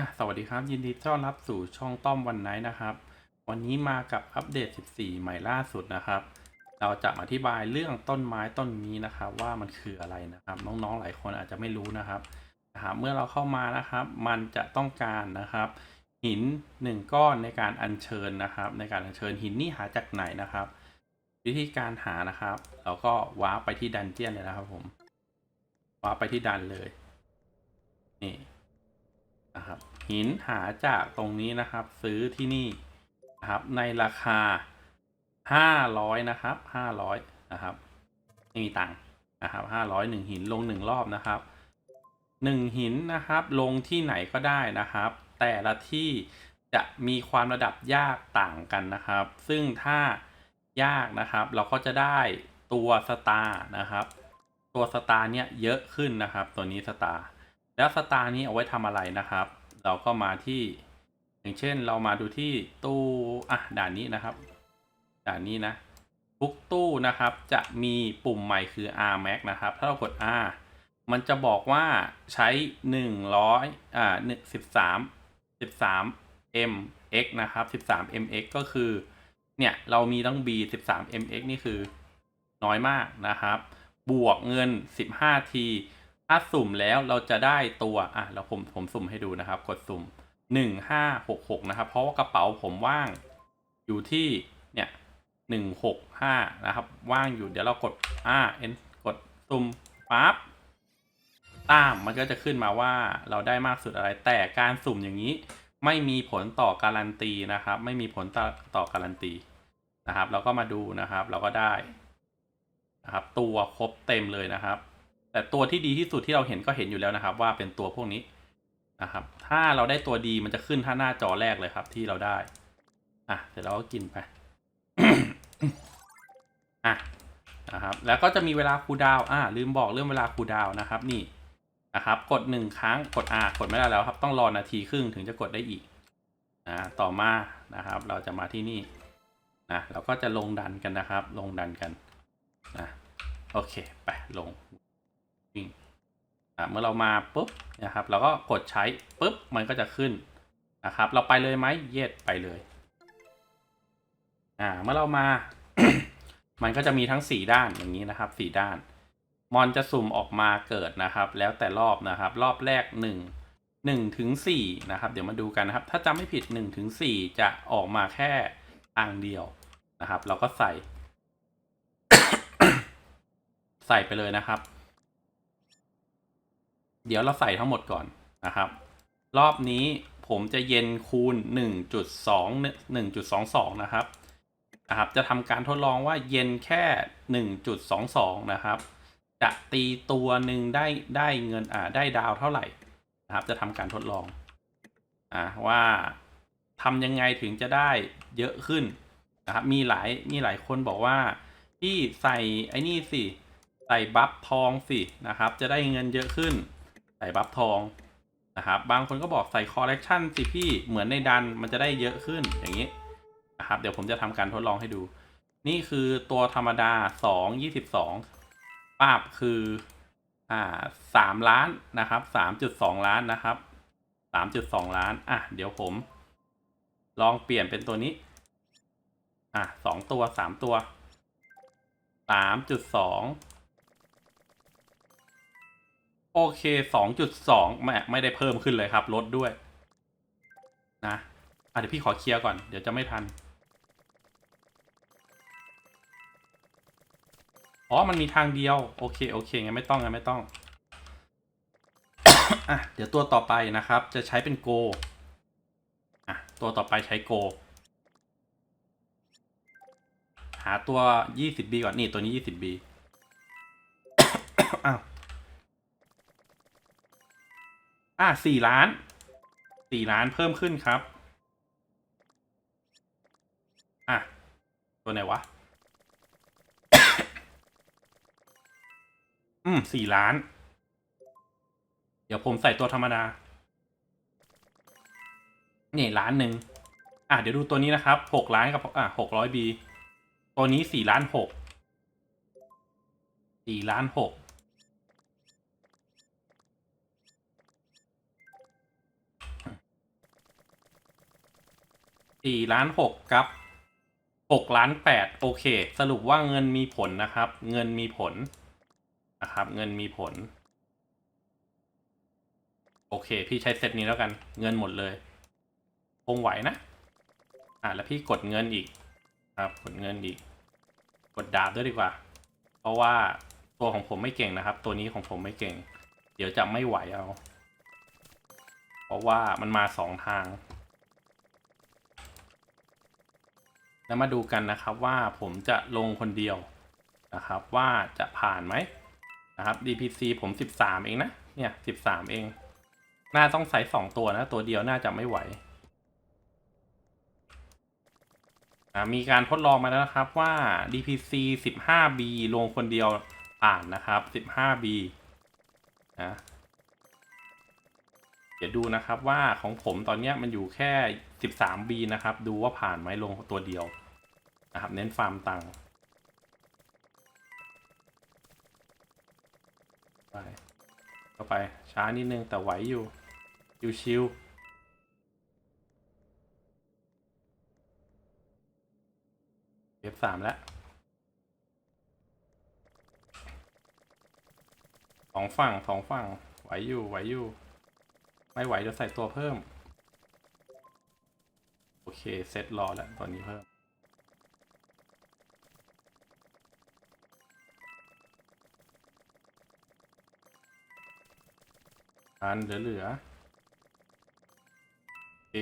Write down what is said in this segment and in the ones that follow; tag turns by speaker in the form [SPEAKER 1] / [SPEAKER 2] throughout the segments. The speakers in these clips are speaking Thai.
[SPEAKER 1] อะสวัสดีครับ ยินดีต้อนรับสู่ช่องต้อมวันไนท์นะครับ วันนี้มากับอัปเดต 14 ใหม่ล่าสุดนะครับ เราจะอธิบายเรื่องต้นไม้ต้นนี้นะครับ ว่ามันคืออะไรนะครับ น้องๆหลายคนอาจจะไม่รู้นะครับนะครับ เมื่อเราเข้ามานะครับ มันจะต้องการนะครับ หินหนึ่งก้อนในการอัญเชิญนะครับ ในการอัญเชิญหินนี่หาจากไหนนะครับ วิธีการหานะครับ เราก็ว้าไปที่ดันเจียนเลยนะครับ ผมว้าไปที่ดันเลยนี่นะครับ หินหาจากตรงนี้นะครับ ซื้อที่นี่นะครับในราคาห้าร้อยนะครับห้าร้อยนะครับไม่มีตังค์นะครับห้าร้อยหนึ่งหินลงหนึ่งรอบนะครับหนึ่งหินนะครับลงที่ไหนก็ได้นะครับ แต่ละที่จะมีความระดับยากต่างกันนะครับ ซึ่งถ้ายากนะครับ เราก็จะได้ตัวสตาร์นะครับ ตัวสตาร์เนี่ยเยอะขึ้นนะครับ ตัวนี้สตาร์แล้วสตาร์นี้เอาไว้ทำอะไรนะครับ เราก็มาที่ อย่างเช่นเรามาดูที่ตู้อะด่านนี้นะครับ ด่านนี้นะ ทุกตู้นะครับจะมีปุ่มใหม่คือ R Max นะครับ ถ้าเรากด R มันจะบอกว่าใช้100อ่า13 13 mx นะครับ13 mx ก็คือเนี่ยเรามีตั้ง b 13 mx นี่คือน้อยมากนะครับ บวกเงิน 15 t ถ้าสุ่มแล้วเราจะได้ตัวอะแล้วผมผมสุ่มให้ดูนะครับ กดสุ่มหนึ่งห้าหกหกนะครับ เพราะว่ากระเป๋าผมว่างอยู่ที่เนี่ยหนึ่งหกห้านะครับ ว่างอยู่เดี๋ยวเรากดอ่าเอ็นกดสุ่มปั๊บตามมันก็จะขึ้นมาว่าเราได้มากสุดอะไร แต่การสุ่มอย่างนี้ไม่มีผลต่อการันตีนะครับ ไม่มีผลต่อต่อการันตีนะครับ เราก็มาดูนะครับ เราก็ได้นะครับ ตัวครบเต็มเลยนะครับ แต่ตัวที่ดีที่สุดที่เราเห็นก็เห็นอยู่แล้วนะครับ ว่าเป็นตัวพวกนี้นะครับ ถ้าเราได้ตัวดีมันจะขึ้นท่าหน้าจอแรกเลยครับ ที่เราได้ อะเดี๋ยวเราก็กินไปอะนะครับ แล้วก็จะมีเวลาคูดาวอ่าลืมบอกเรื่องเวลาคูดาวนะครับนี่นะครับ กดหนึ่งครั้งกดอ่ากดไม่ได้แล้วครับ ต้องรอนาทีครึ่งถึงจะกดได้อีกอ่าต่อมานะครับ เราจะมาที่นี่นะเราก็จะลงดันกันนะครับ ลงดันกันนะโอเค ไปลง วิ่งอะเมื่อเรามาปุ๊บนะครับเราก็กดใช้ปุ๊บมันก็จะขึ้นนะครับ เราไปเลยไหมเย็ดไปเลยอ่าเมื่อเรามา มันก็จะมีทั้งสี่ด้านอย่างนี้นะครับสี่ด้าน มอนจะสุ่มออกมาเกิดนะครับ แล้วแต่รอบนะครับ รอบแรกหนึ่งหนึ่งถึงสี่นะครับ เดี๋ยวมาดูกันนะครับ ถ้าจำไม่ผิดหนึ่งถึงสี่จะออกมาแค่ทางเดียวนะครับ เราก็ใส่ ใส่ไปเลยนะครับ เดี๋ยวเราใส่ทั้งหมดก่อนนะครับ รอบนี้ผมจะเย็นคูณ 1.2 1.22 นะครับนะครับ จะทำการทดลองว่าเย็นแค่ 1.22 นะครับ จะตีตัวหนึ่งได้ได้เงินอ่าได้ดาวเท่าไหร่นะครับ จะทำการทดลองอ่าว่าทำยังไงถึงจะได้เยอะขึ้นนะครับ มีหลายมีหลายคนบอกว่าที่ใส่ไอ้นี่สิ ใส่บัฟทองสินะครับ จะได้เงินเยอะขึ้น ใส่บัฟทองนะครับ บางคนก็บอกใส่คอลเลกชันสิพี่เหมือนในดันมันจะได้เยอะขึ้นอย่างนี้นะครับ เดี๋ยวผมจะทำการทดลองให้ดู นี่คือตัวธรรมดาสองยี่สิบสองปาบคืออ่าสามล้านนะครับสามจุดสองล้านนะครับสามจุดสองล้าน อะ เดี๋ยวผม ลองเปลี่ยนเป็นตัวนี้ อะสองตัวสามตัวสามจุดสอง โอเคสองจุดสองไม่ไม่ได้เพิ่มขึ้นเลยครับลดด้วย นะอะเดี๋ยวพี่ขอเคลียร์ก่อน เดี๋ยวจะไม่ทัน อ๋อ มันมีทางเดียว โอเค โอเคงั้นไม่ต้องงั้นไม่ต้อง อะ เดี๋ยวตัวต่อไปนะครับ จะใช้เป็นโก อะ ตัวต่อไปใช้โก หาตัว 20B ก่อน นี่ ตัวนี้ 20B อ้าว อะสี่ล้านสี่ล้านเพิ่มขึ้นครับ อะ ตัวไหนวะ อืมสี่ล้าน เดี๋ยวผมใส่ตัวธรรมดา นี่ล้านหนึ่ง อะ เดี๋ยวดูตัวนี้นะครับหกล้านกับ อะหกร้อยบี ตัวนี้สี่ล้านหก สี่ล้านหก สี่ล้านหกกับหกล้านแปดโอเค สรุปว่าเงินมีผลนะครับ เงินมีผลนะครับ เงินมีผล โอเค พี่ใช้เซตนี้แล้วกัน เงินหมดเลยคงไหวนะ อ่าแล้วพี่กดเงินอีกครับกดเงินอีก กดดาบด้วยดีกว่า เพราะว่าตัวของผมไม่เก่งนะครับ ตัวนี้ของผมไม่เก่ง เดี๋ยวจะไม่ไหวเอา เพราะว่ามันมาสองทาง แล้วมาดูกันนะครับว่าผมจะลงคนเดียวนะครับว่าจะผ่านไหมนะครับ DPC ผม 13 เองนะเนี่ย13 เอง น่าต้องใส่สองตัวนะ ตัวเดียวน่าจะไม่ไหวมีการทดลองมาแล้วนะครับว่า DPC 15B ลงคนเดียวผ่านนะครับ 15B นะเดี๋ยวดูนะครับว่าของผมตอนนี้มันอยู่แค่ 13B นะครับ ดูว่าผ่านไหมลงตัวเดียวนะครับ เน้นฟาร์มตังค์ไปเข้าไปช้านิดนึงแต่ไหวอยู่ชิวเอฟสามแล้วสองฝั่งสองฝั่งไหวอยู่ไหวอยู่ ไม่ไหวจะใส่ตัวเพิ่ม เคเซตรอแล้วตอนนี้เพิ่มอันเหลือเหลือโอเค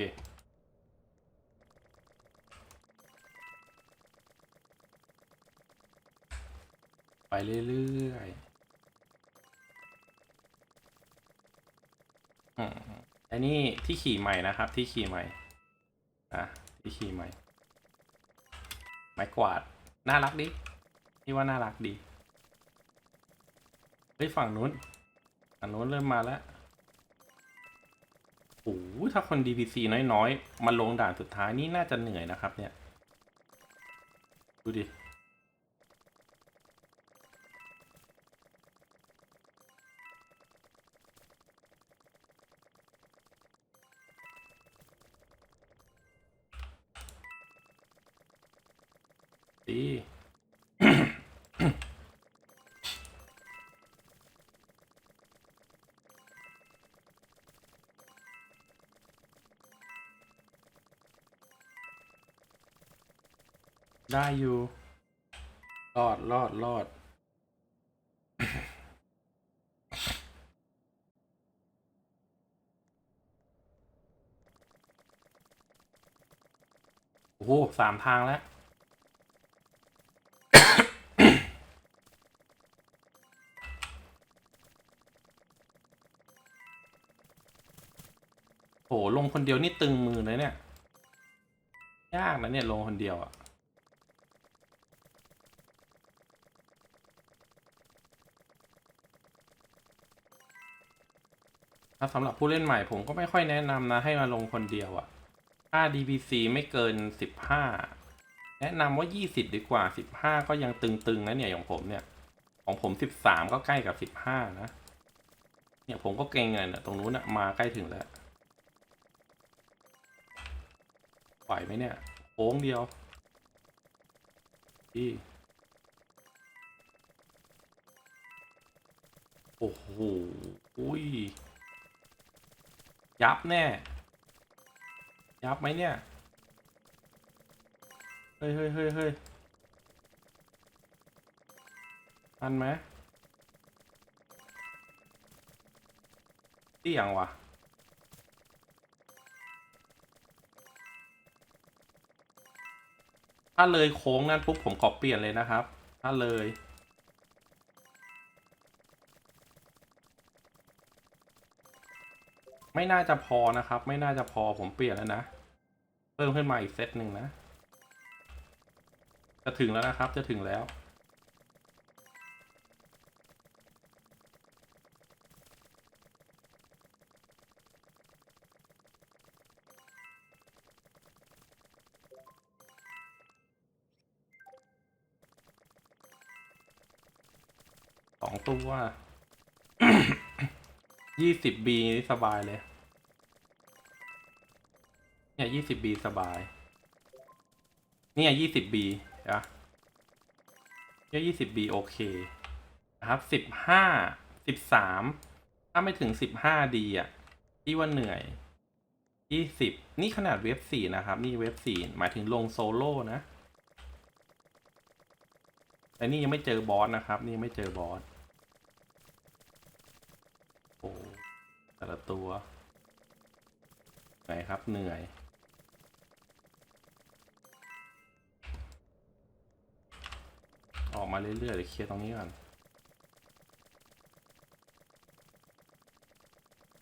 [SPEAKER 1] ไปเรื่อยๆอันนี้ที่ขี่ใหม่นะครับที่ขี่ใหม่ อะที่ขี่ไม้ไม้กวาด น่ารักดินี่ว่าน่ารักดีเฮ้ยฝั่งนู้นอันนู้นเริ่มมาแล้วโอ้โหถ้าคน DPC น้อยๆมาลงด่านสุดท้ายนี่น่าจะเหนื่อยนะครับเนี่ย ดูดิีได้อยู่ รอด รอด รอด โอ้โหสามทางแล้ว ลงคนเดียวนี่ตึงมือเลยเนี่ย ยากนะเนี่ยลงคนเดียวอะถ้าสำหรับผู้เล่นใหม่ผมก็ไม่ค่อยแนะนำนะ ให้มาลงคนเดียวอะถ้า DPC ไม่เกินสิบห้าแนะนำว่ายี่สิบดีกว่าสิบห้าก็ยังตึงๆนะเนี่ยอย่างผมเนี่ย ของผมสิบสามก็ใกล้กับสิบห้านะ เนี่ยผมก็เก่งเลยนะตรงนู้นนะมาใกล้ถึงแล้ว ไหวไหมเนี่ยโค้งเดียวพี่โอ้โหอุ้ย ยับแน่ ยับไหมเนี่ย เฮ้ยเฮ้ยเฮ้ยเฮ้ยทันไหมเสี่ยงว่ะ ถ้าเลยโค้งนั้นปุ๊บผมขอเปลี่ยนเลยนะครับ ถ้าเลยไม่น่าจะพอนะครับ ไม่น่าจะพอผมเปลี่ยนแล้วนะ เพิ่มขึ้นมาอีกเซตหนึ่งนะ จะถึงแล้วนะครับ จะถึงแล้ว ตัวยี่สิบบีนี่สบายเลย เนี่ยยี่สิบบีสบาย เนี่ยยี่สิบบีนะเนี่ยยี่สิบบีโอเค นะครับสิบห้าสิบสามถ้าไม่ถึงสิบห้าดีอะที่ว่าเหนื่อยยี่สิบนี่ขนาดเว็บสี่นะครับ นี่เว็บสี่หมายถึงลงโซโล่นะแต่นี่ยังไม่เจอบอสนะครับ นี่ยังไม่เจอบอส โอ้แต่ละตัวไหนครับเหนื่อย ออกมาเรื่อยๆเดี๋ยวเคลียร์ตรงนี้ก่อน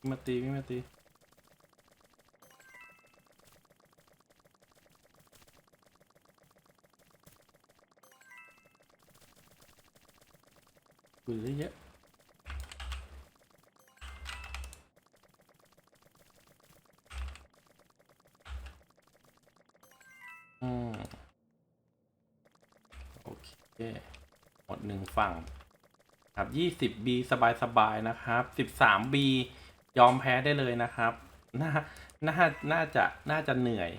[SPEAKER 1] มาตีวิ่มาตีคุยได้เยอะ อืมโอเคหมดหนึ่งฝั่ง ครับยี่สิบ B สบายสบายๆนะครับสิบสาม B ยอมแพ้ได้เลยนะครับ น่า น่า น่าจะ น่าจะเหนื่อย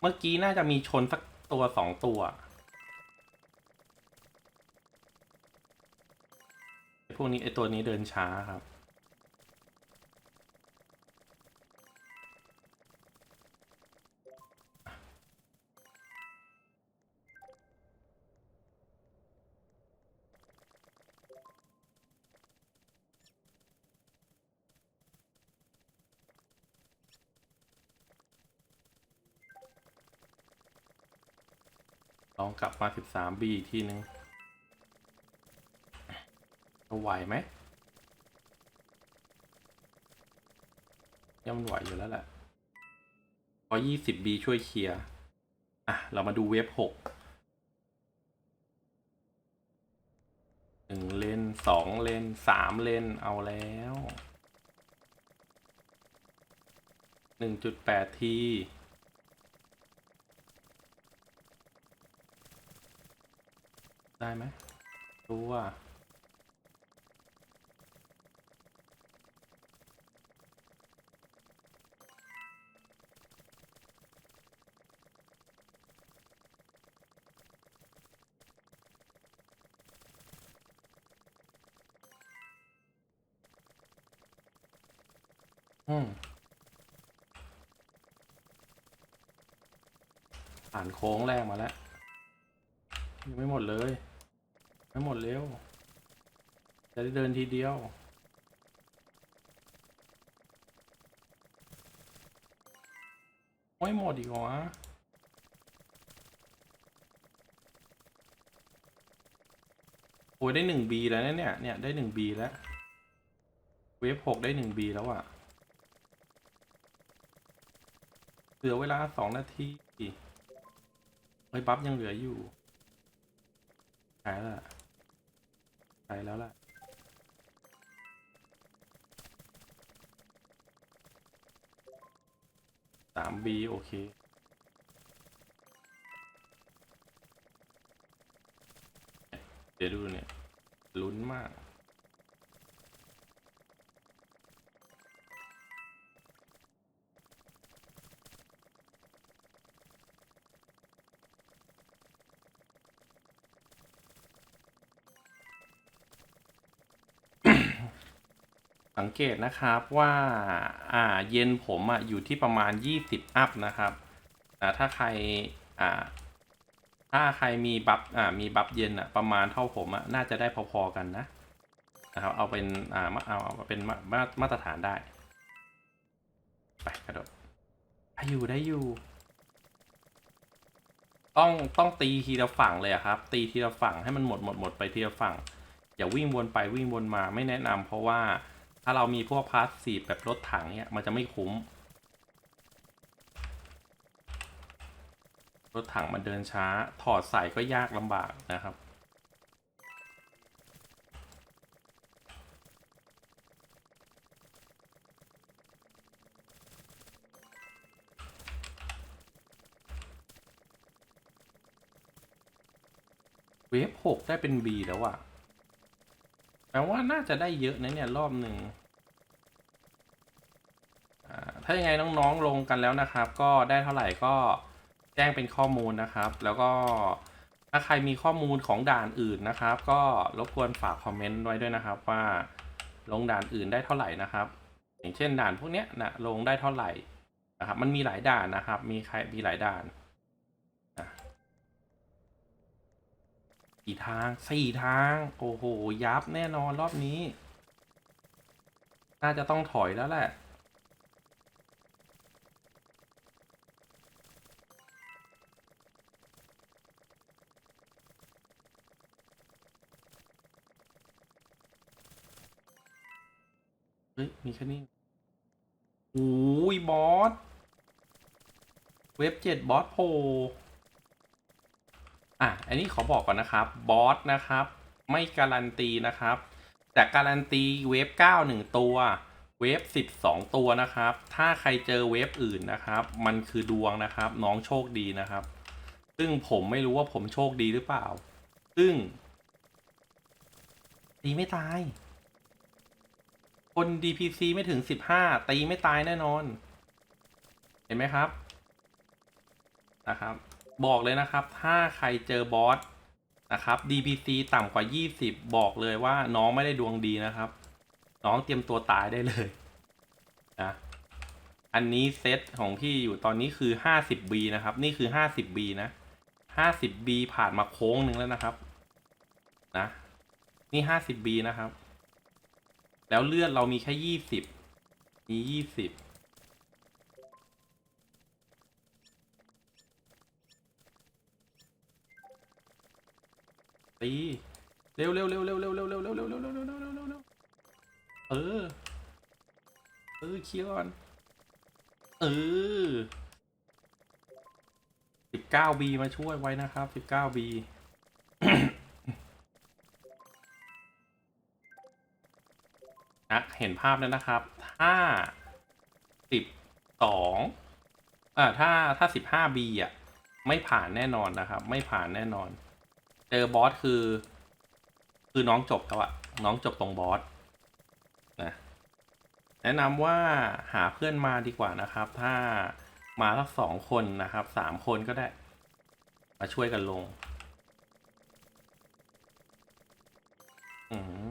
[SPEAKER 1] เมื่อกี้น่าจะมีชนสักตัวสองตัว พวกนี้ไอตัวนี้เดินช้าครับ ลองกลับมา 13B อีกทีนึงจะไหวไหมย่อมไหวอยู่แล้วแหละเพราะ 20B ช่วยเคลียร์ อะ เรามาดูเว็บ6หนึ่งเลนสองเลนสามเลนเอาแล้วหนึ่งจุดแปดที ได้ไหมรู้ว่าอืมผ่านโค้งแรกมาแล้ว ยังไม่หมดเลยไม่หมดเร็ว จะได้เดินทีเดียว ไม่หมดอีกเหรอวะโอ้ยได้หนึ่งบีแล้วนะเนี่ย เนี่ยได้หนึ่งบีแล้ว เวฟหกได้หนึ่งบีแล้วอะเหลือเวลาสองนาทีเฮ้ยบัฟยังเหลืออยู่ ใช่แล้วล่ะใช่แล้วล่ะสามบีโอเคเดี๋ยวดูเนี่ยลุ้นมาก งเกตนะครับว่าอ่าเย็นผมอะอยู่ที่ประมาณ 20 อัพนะครับอ่าถ้าใครอ่าถ้าใครมีบัฟอ่ามีบัฟเย็นอะประมาณเท่าผมอะน่าจะได้พอๆกันนะนะครับเอาเป็นอ่ามาเอาเอาเป็นมามาตรฐานได้ไปกระโดดได้อยู่ได้อยู่ ต้องต้องตีทีละฝั่งเลยครับ ตีทีละฝั่งให้มันหมดหมดหมดไปทีละฝั่งอย่าวิ่งวนไปวิ่งวนมาไม่แนะนำเพราะว่า ถ้าเรามีพวกพาสซีฟแบบรถถังเนี่ย มันจะไม่คุ้ม รถถังมันเดินช้า ถอดใส่ก็ยากลำบากนะครับเวฟหกได้เป็น B แล้วอะ แปลว่าน่าจะได้เยอะนะเนี่ยรอบหนึ่งถ้ายังไงน้องๆลงกันแล้วนะครับ ก็ได้เท่าไหร่ก็แจ้งเป็นข้อมูลนะครับ แล้วก็ถ้าใครมีข้อมูลของด่านอื่นนะครับ ก็รบกวนฝากคอมเมนต์ไว้ด้วยนะครับ ว่าลงด่านอื่นได้เท่าไหร่นะครับ อย่างเช่นด่านพวกเนี้ยนะลงได้เท่าไหร่นะครับ มันมีหลายด่านนะครับ มีใครมีหลายด่านอะ กี่ทางสี่ทาง โอ้โห ยับแน่นอนรอบนี้ น่าจะต้องถอยแล้วแหละ เฮ้ย มีแค่นี้โอ้ยบอส เว็บเจ็ดบอสโพล อะอันนี้ขอบอกก่อนนะครับบอสนะครับ ไม่การันตีนะครับ แต่การันตีเวฟเก้าหนึ่งตัว เวฟสิบสองตัวนะครับ ถ้าใครเจอเวฟอื่นนะครับ มันคือดวงนะครับ น้องโชคดีนะครับ ซึ่งผมไม่รู้ว่าผมโชคดีหรือเปล่า ซึ่งตีไม่ตาย คน DPC ไม่ถึงสิบห้าตีไม่ตายแน่นอน เห็นไหมครับนะครับ บอกเลยนะครับ ถ้าใครเจอบอสนะครับ DPC ต่ำกว่า 20 บอกเลยว่าน้องไม่ได้ดวงดีนะครับ น้องเตรียมตัวตายได้เลยนะอันนี้เซตของพี่อยู่ตอนนี้คือ 50B นะครับ นี่คือ 50B นะ 50B ผ่านมาโค้งหนึ่งแล้วนะครับ นะ นี่ 50B นะครับ แล้วเลือดเรามีแค่ 20 มี 20 ตีเร็วเร็วเร็วเร็วเร็วเร็วเร็วเร็วเร็วเร็วเร็วเร็วเร็วเร็วเร็วเออเออเคียร์ก่อนเออสิบเก้าบีมาช่วยไว้นะครับสิบเก้าบีนะเห็นภาพแล้วนะครับ ถ้าสิบสองอ่าถ้าถ้าสิบห้าบีอะ ไม่ผ่านแน่นอนนะครับ ไม่ผ่านแน่นอน เจอบอสคือ คือน้องจบแล้วอะน้องจบตรงบอสนะแนะนำว่าหาเพื่อนมาดีกว่านะครับ ถ้ามาสักสองคนนะครับสามคนก็ได้ มาช่วยกันลง อืม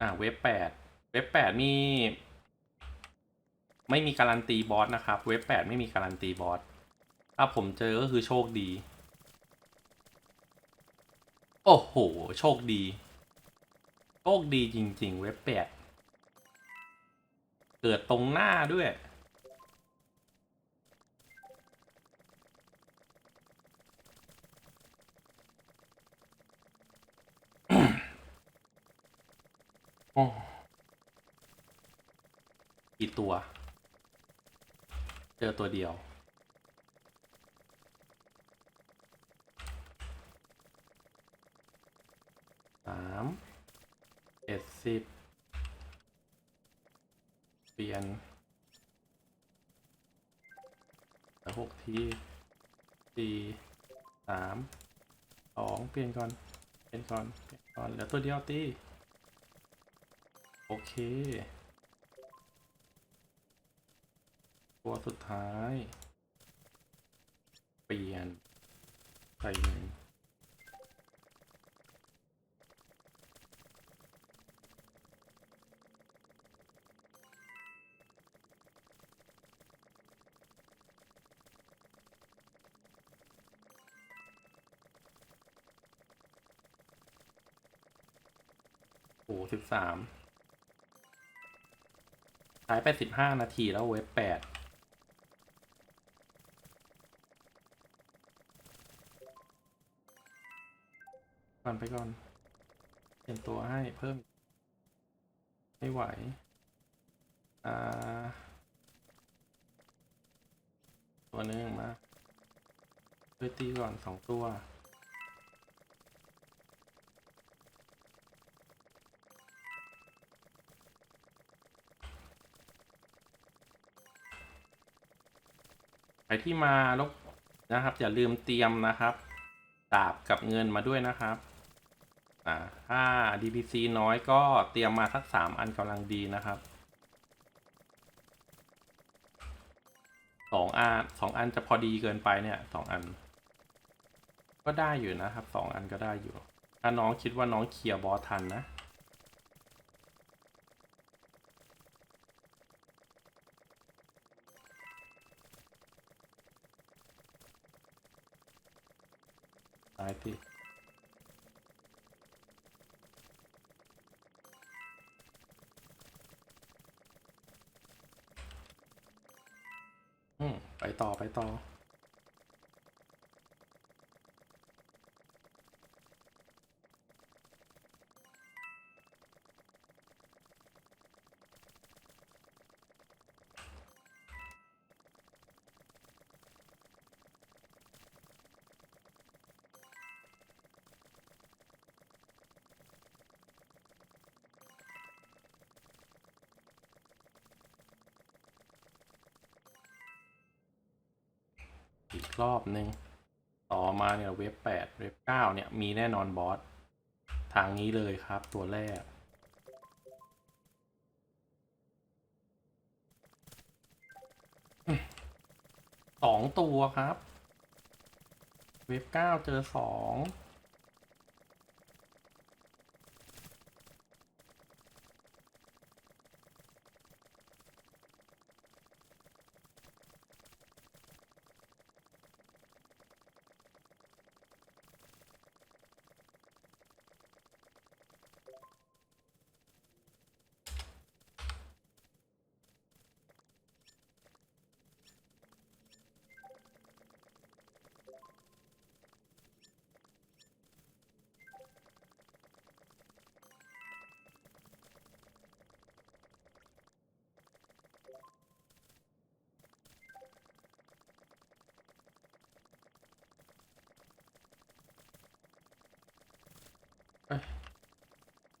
[SPEAKER 1] อ่าเว็บแปดเว็บแปดนี่ ไม่มีการันตีบอสนะครับ เว็บแปดไม่มีการันตีบอสถ้าผมเจอก็คือโชคดี โอ้โห โชคดี โชคดีจริง ๆ เว็บแปดเกิดตรงหน้าด้วยโอ้กี่ตัว เจอตัวเดียว สามเจ็ดสิบเปลี่ยนหกทีสี่สามสองเปลี่ยนก่อน เปลี่ยนก่อน เปลี่ยนก่อน เหลือตัวเดียวตี โอเค ตัวสุดท้าย เปลี่ยนใส่หนึ่งโอ้สิบสามใช้ไปสิบห้านาทีแล้วเว็บแปด ก่อนไปก่อน เปลี่ยนตัวให้เพิ่ม ไม่ไหว อ่า ตัวนึงมาช่วยตีก่อนสองตัวใครที่มาลบนะครับ อย่าลืมเตรียมนะครับดาบกับเงินมาด้วยนะครับ่าถ้า DPC น้อยก็เตรียมมาสักสามอันกำลังดีนะครับสองอันสองอันจะพอดีเกินไปเนี่ยสองอัน ก็ได้อยู่นะครับสองอันก็ได้อยู่ ถ้าน้องคิดว่าน้องเคลียร์บอสทันนะ ไปต่อไปต่อ หนึ่งต่อมาเนี่ยเว็บแปดเว็บเก้าเนี่ยมีแน่นอนบอสทางนี้เลยครับตัวแรก สองตัวครับ เว็บเก้าเจอสอง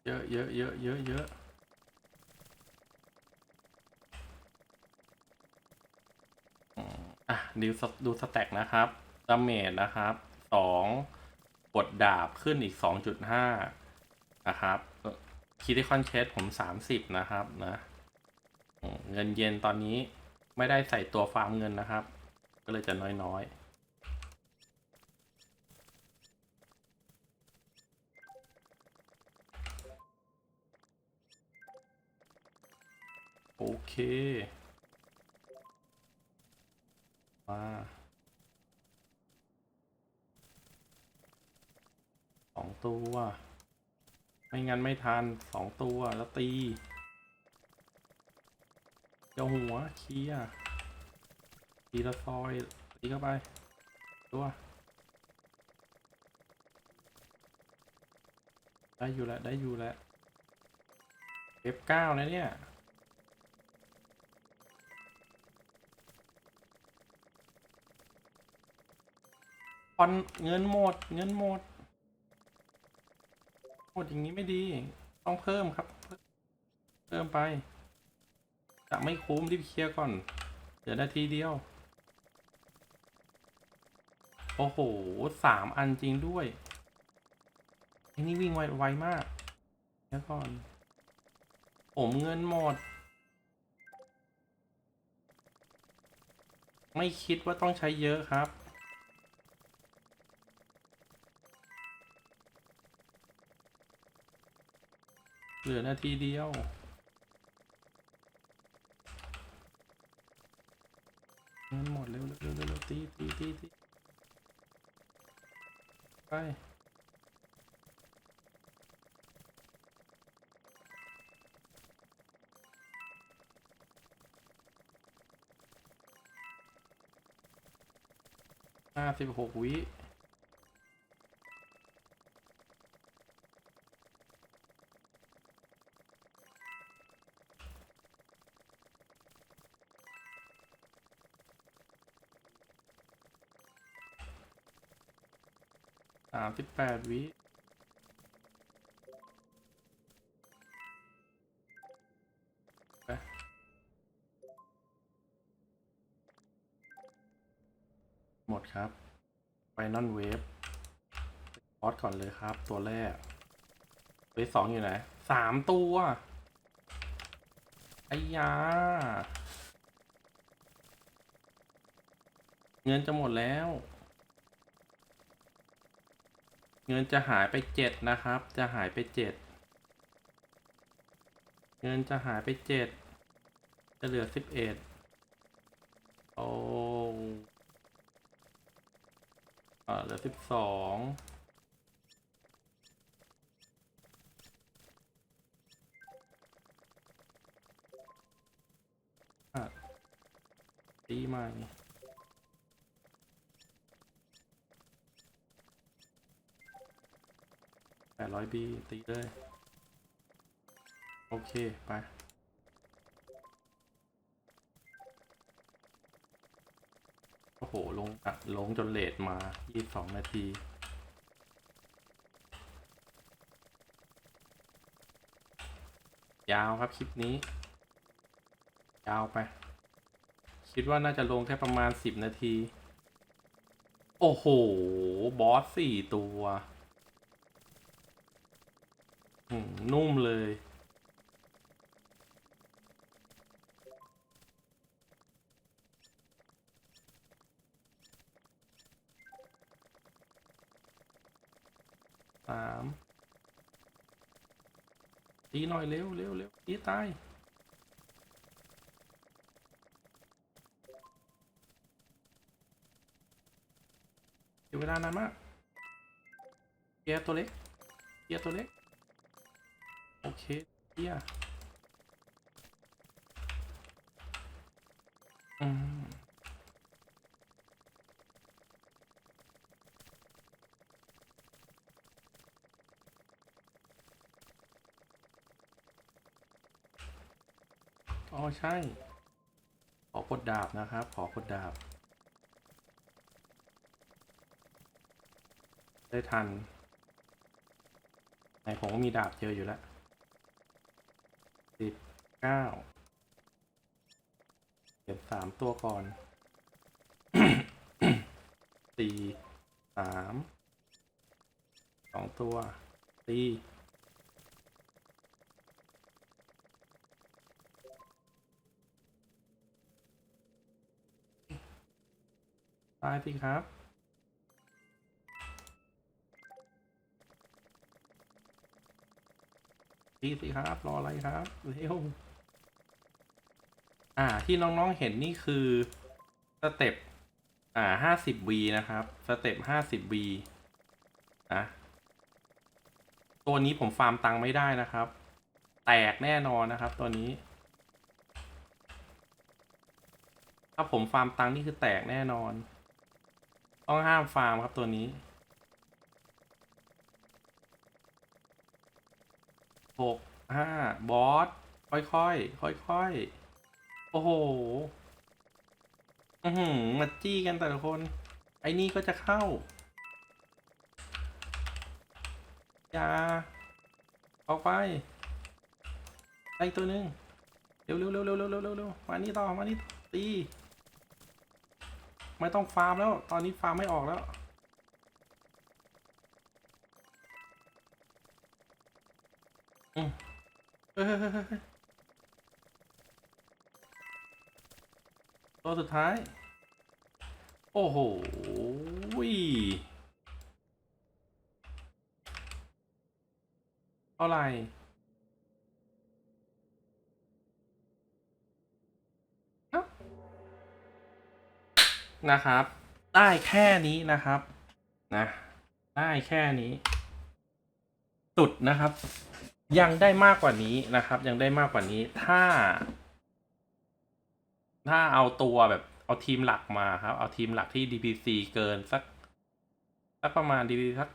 [SPEAKER 1] เยอะเยอะเยอะเยอะเยอะอะดูสดูสแต็กนะครับดาเมจนะครับสองกดดาบขึ้นอีกสองจุดห้านะครับคิดิคอนเชสผมสามสิบนะครับนะเงินเย็นตอนนี้ไม่ได้ใส่ตัวฟาร์มเงินนะครับ ก็เลยจะน้อยๆ โอเค มาสองตัว ไม่งั้นไม่ทันสองตัวแล้วตี เจ้าหัวเคียตีละซอยตีเข้าไปตัวได้อยู่แล้วได้อยู่แล้วเอฟเก้านะเนี่ย ผ่อนเงินหมด เงินหมด หมดอย่างนี้ไม่ดี ต้องเพิ่มครับ เพิ่มไป จะไม่คุ้มรีบเคลียร์ก่อนเดี๋ยวนาทีเดียว โอ้โหสามอันจริงด้วยไอ้นี่วิ่งไวไวมากเดี๋ยวก่อน ผมเงินหมด ไม่คิดว่าต้องใช้เยอะครับ เหลือนาทีเดียว เงินหมดเร็วเร็วเร็วเร็วตีตีตีตีไปห้าสิบหกวิ สิบแปดวิหมดครับไฟนอลเวฟพอดก่อนเลยครับ ตัวแรกเวฟสองอยู่ไหนสามตัวไอ้ยา เงินจะหมดแล้ว เงินจะหายไปเจ็ดนะครับ จะหายไปเจ็ดเงินจะหายไปเจ็ดจะเหลือสิบเอ็ดโอ้อ่าเหลือสิบสองอะตีใหม่ แปดร้อยบีตีเลย โอเค ไป โอ้โห ลงอะลงจนเลทมา 22 นาทียาวครับ คลิปนี้ ยาวไป คิดว่าน่าจะลงแค่ประมาณ 10 นาที โอ้โห บอสสี่ตัว นุ่มเลย สาม ตีหน่อยเร็วเร็วเร็วตีตายเดี๋ยวเวลานานมากเกียร์ตัวเล็กเกียร์ตัวเล็ก โอเคเกียร์อืมอ๋อใช่ ขอกดดาบนะครับ ขอกดดาบ ได้ทันไหนผมก็มีดาบเจออยู่แล้ว สิบเก้าเก็บสามตัวก่อนสี่สามสองตัวตีตายสิครับ ดีสิครับ รออะไรครับเร็วอ่า ที่น้องๆเห็นนี่คือสเต็ปอ่าห้าสิบวีนะครับ สเต็ปห้าสิบวีนะตัวนี้ผมฟาร์มตังค์ไม่ได้นะครับ แตกแน่นอนนะครับ ตัวนี้ ถ้าผมฟาร์มตังค์นี่คือแตกแน่นอน ต้องห้ามฟาร์มครับตัวนี้ หกห้าบอส ค่อยค่อยค่อยค่อยโอ้โหอือมาจี้กันแต่ละคน ไอ้นี่ก็จะเข้า ยา ออกไปไอตัวหนึ่งเร็วเร็วเร็วเร็วเร็วเร็วเร็วมานี่ต่อ มานี่ตี ไม่ต้องฟาร์มแล้ว ตอนนี้ฟาร์มไม่ออกแล้ว ตัวสุดท้าย โอ้โหยเท่าไหร่นะครับ ได้แค่นี้นะครับ นะ ได้แค่นี้ สุดนะครับ ยังได้มากกว่านี้นะครับ ยังได้มากกว่านี้ถ้า ถ้าเอาตัวแบบเอาทีมหลักมาครับ เอาทีมหลักที่ DPC เกินสักสักประมาณ DPC สัก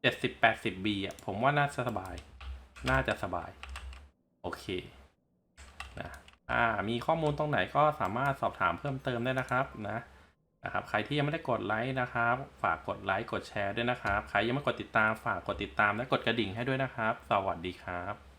[SPEAKER 1] เจ็ดสิบแปดสิบบีอะ ผมว่าน่าจะสบาย น่าจะสบาย โอเคนะอ่ามีข้อมูลตรงไหนก็สามารถสอบถามเพิ่มเติมได้นะครับนะ นะครับใครที่ยังไม่ได้กดไลค์นะครับ ฝากกดไลค์กดแชร์ด้วยนะครับ ใครยังไม่กดติดตามฝากกดติดตามและกดกระดิ่งให้ด้วยนะครับ สวัสดีครับ